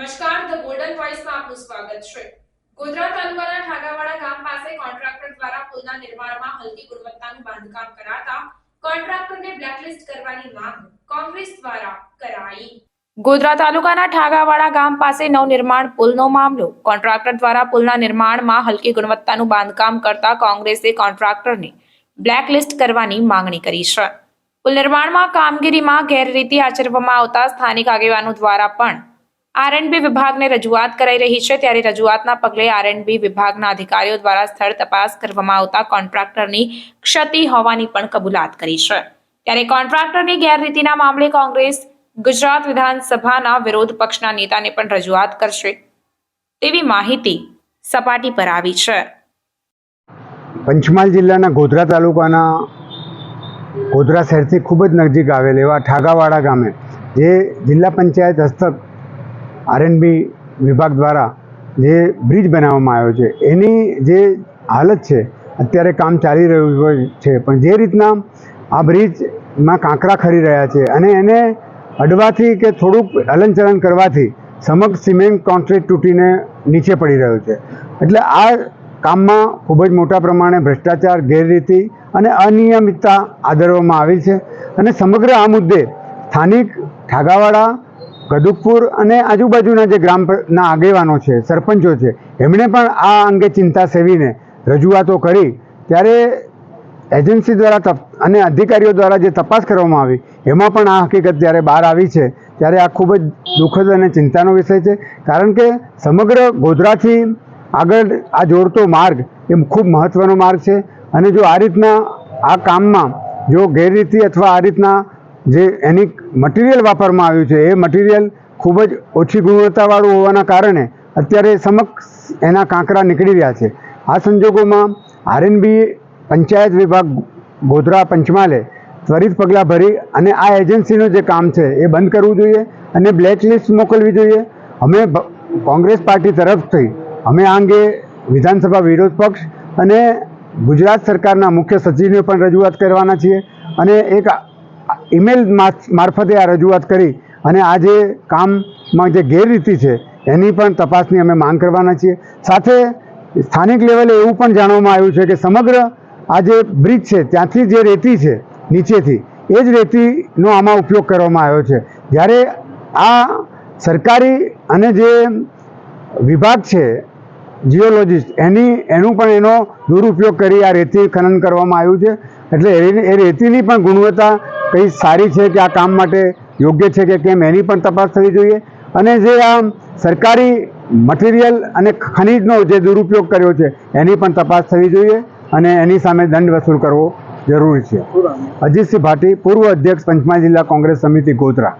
Golden વોઇસમાં આપનું સ્વાગત છે. ગોધરા તાલુકાના ઠાગાવાડા ગામ પાસે કોન્ટ્રાક્ટર દ્વારા પુલના નિર્માણમાં હલકી ગુણવત્તાનું બાંધકામ કરાતા કોન્ટ્રાક્ટરને બ્લેકલિસ્ટ કરવાની માંગ કોંગ્રેસ દ્વારા કરાઈ. ગોધરા તાલુકાના ઠાગાવાડા ગામ પાસે નવનિર્માણ પુલનો મામલો. કોન્ટ્રાક્ટર દ્વારા પુલના નિર્માણમાં હલકી ગુણવત્તાનું બાંધકામ કરતા કોંગ્રેસે કોન્ટ્રાક્ટરને બ્લેકલિસ્ટ કરવાની માંગણી કરી છે. પુલ નિર્માણમાં કામગીરીમાં ગેરરીતિ આચરવામાં આવતા સ્થાનિક આગેવાનો દ્વારા પણ આરએનબી વિભાગને રજૂઆત કરાઈ રહી છે ત્યારે રજૂઆતના પગલે આરએનબી વિભાગના અધિકારીઓ દ્વારા સ્થળ તપાસ કરવામાં આવતા કોન્ટ્રાક્ટરની ક્ષતિ હોવાની પણ કબૂલાત કરી છે. ત્યારે કોન્ટ્રાક્ટરની ગેરરીતિના મામલે કોંગ્રેસ ગુજરાત વિધાનસભાના વિરોધ પક્ષના નેતાને પણ રજૂઆત કરશે તેવી માહિતી સપાટી પર આવી છે. પંચમહાલ જિલ્લાના ગોધરા તાલુકાના ગોધરા શહેરથી ખૂબ જ નજીક આવેલ એવા ઠાગાવાડા ગામે જે જિલ્લા પંચાયત હસ્તક આરએનબી વિભાગ દ્વારા જે બ્રિજ બનાવવામાં આવ્યો છે, એની જે હાલત છે, અત્યારે કામ ચાલી રહ્યું હોય છે, પણ જે રીતના આ બ્રિજમાં કાંકરા ખરી રહ્યા છે અને એને અડવાથી કે થોડુંક હલનચલન કરવાથી સમગ્ર સિમેન્ટ કોન્ક્રીટ તૂટીને નીચે પડી રહ્યો છે. એટલે આ કામમાં ખૂબ જ મોટા પ્રમાણે ભ્રષ્ટાચાર, ગેરરીતિ અને અનિયમિતતા આદરવામાં આવી છે અને સમગ્ર આ મુદ્દે સ્થાનિક ઠાગાવાડા ગદુકપુર અને આજુબાજુના જે ગ્રામના આગેવાનો છે, સરપંચો છે, એમણે પણ આ અંગે ચિંતા સેવીને રજૂઆતો કરી. ત્યારે એજન્સી દ્વારા અને અધિકારીઓ દ્વારા જે તપાસ કરવામાં આવી, એમાં પણ આ હકીકત જ્યારે બહાર આવી છે, ત્યારે આ ખૂબ જ દુઃખદ અને ચિંતાનો વિષય છે. કારણ કે સમગ્ર ગોધરાથી આગળ આ જોડતો માર્ગ એ ખૂબ મહત્ત્વનો માર્ગ છે. અને જો આ રીતના આ કામમાં જો ગેરરીતિ અથવા આ રીતના જે એની મટીરિયલ વાપરવામાં આવ્યું છે, એ મટીરિયલ ખૂબ જ ઓછી ગુણવત્તાવાળું હોવાના કારણે અત્યારે સમક્ષ એના કાંકરા નીકળી રહ્યા છે. આ સંજોગોમાં આરએનબી પંચાયત વિભાગ ગોધરા પંચમહાલે ત્વરિત પગલાં ભરી અને આ એજન્સીનું જે કામ છે, એ બંધ કરવું જોઈએ અને બ્લેકલિસ્ટ મોકલવી જોઈએ. અમે કોંગ્રેસ પાર્ટી તરફથી અમે આ અંગે વિધાનસભા વિરોધ પક્ષ અને ગુજરાત સરકારના મુખ્ય સચિવને પણ રજૂઆત કરવાના છીએ અને એક ઈમેલ મારફતે આ રજૂઆત કરી અને આ જે કામમાં જે ગેરરીતિ છે, એની પણ તપાસની અમે માંગ કરવાના છીએ. સાથે સ્થાનિક લેવલે એવું પણ જાણવામાં આવ્યું છે કે સમગ્ર આ જે બ્રિજ છે, ત્યાંથી જે રેતી છે, નીચેથી, એ જ રેતીનો આમાં ઉપયોગ કરવામાં આવ્યો છે. જ્યારે આ સરકારી અને જે વિભાગ છે, જીઓલોજીસ્ટ, એની, એનું પણ એનો દુરુપયોગ કરી આ રેતી ખનન કરવામાં આવ્યું છે. એટલે એ રેતીની પણ ગુણવત્તા કઈ સારી છે કે આ કામ માટે યોગ્ય છે કે કેમ એની પણ તપાસ થવી જોઈએ. અને જે આ સરકારી મટીરિયલ અને ખનીજનો જે દુરુપયોગ કર્યો છે એની પણ તપાસ થવી જોઈએ અને એની સામે દંડ વસૂલ કરવો જરૂરી છે. અજીતસિંહ ભાટી પૂર્વ અધ્યક્ષ પંચમહાલ જિલ્લા કોંગ્રેસ સમિતિ ગોધરા.